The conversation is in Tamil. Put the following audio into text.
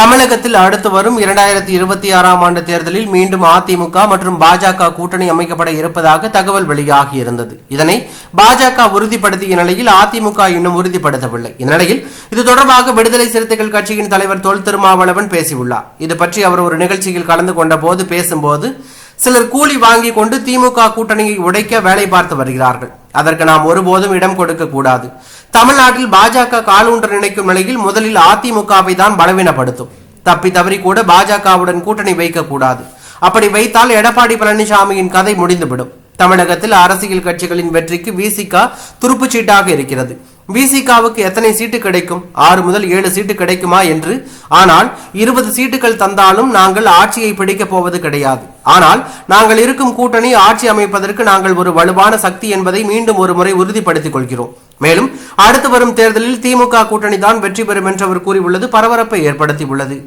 தமிழகத்தில் அடுத்து வரும் இரண்டாயிரத்தி இருபத்தி ஆறாம் ஆண்டு தேர்தலில் மீண்டும் அதிமுக மற்றும் பாஜக கூட்டணி அமைக்கப்பட இருப்பதாக தகவல் வெளியாகியிருந்தது இதனை பாஜக உறுதிப்படுத்திய நிலையில் அதிமுக இன்னும் உறுதிப்படுத்தவில்லை. இந்நிலையில் இது தொடர்பாக விடுதலை சிறுத்தைகள் கட்சியின் தலைவர் தொல் திருமாவளவன் பேசியுள்ளார். இது பற்றி அவர் ஒரு நிகழ்ச்சியில் கலந்து கொண்ட போது பேசும்போது சிலர் கூலி வாங்கி கொண்டு திமுக கூட்டணியை உடைக்க வேலை பார்த்து வருகிறார்கள். அதற்கு நாம் ஒருபோதும் இடம் கொடுக்க கூடாது. தமிழ்நாட்டில் பாஜக காலூன்ற நினைக்கும் நிலையில் முதலில் அதிமுகவை தான் பலவீனப்படுத்தும். தப்பி தவறி கூட பாஜகவுடன் கூட்டணி வைக்கக்கூடாது அப்படி வைத்தால் எடப்பாடி பழனிசாமியின் கதை முடிந்துவிடும். தமிழகத்தில் அரசியல் கட்சிகளின் வெற்றிக்கு விசிக துருப்புச்சீட்டாக இருக்கிறது. விசிகாவுக்கு எத்தனை சீட்டு கிடைக்கும்? ஆறு முதல் ஏழு சீட்டு கிடைக்குமா என்று? ஆனால் இருபது சீட்டுகள் தந்தாலும் நாங்கள் ஆட்சியை பிடிக்கப் போவது கிடையாது. ஆனால் நாங்கள் இருக்கும் கூட்டணி ஆட்சி அமைப்பதற்கு நாங்கள் ஒரு வலுவான சக்தி என்பதை மீண்டும் ஒரு முறை உறுதிப்படுத்திக் கொள்கிறோம். மேலும் அடுத்து வரும் தேர்தலில் திமுக கூட்டணி தான் வெற்றி பெறும் என்று அவர் கூறியுள்ளது பரபரப்பை ஏற்படுத்தியுள்ளது.